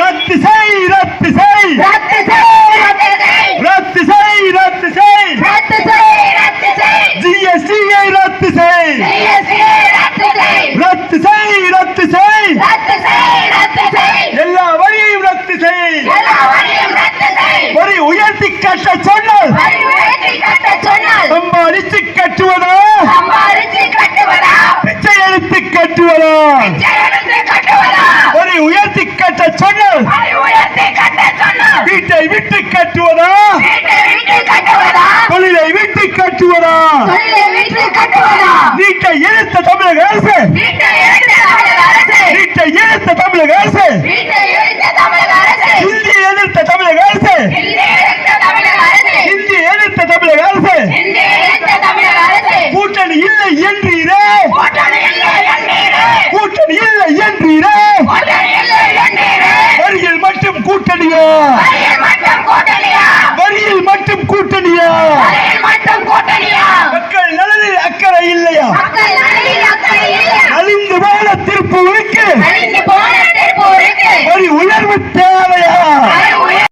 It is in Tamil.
ரத்து செய் ரத்து செய் ரத்து செய் ரத்து செய் ரத்து செய் ரத்து செய் ரத்து செய் ஜிஎஸ்டியை ரத்து செய் ரத்து செய் ரத்து செய் எல்லா வழியையும் ரத்து செய் வரி உயர்த்தி கட்ட சொன்னால் சம்பாதிச்சு கட்டுவதா பிச்சை எடுத்து கட்டுவதா வீட்டை விட்டு கட்டுவதா? தொழிலை விட்டு கட்டுவதா? வீட்டை இழுத்த தமிழக அரசு. வீட்டை இழுத்த தமிழக அரசு. இந்தி எதிர்த்த தமிழக அரசு. இந்தி எதிர்த்த தமிழக அரசு. கூட்டணி இல்லை என்றீரே. கூட்டணி இல்லை என்றீரே. வருகில் மட்டும் கூட்டணியா?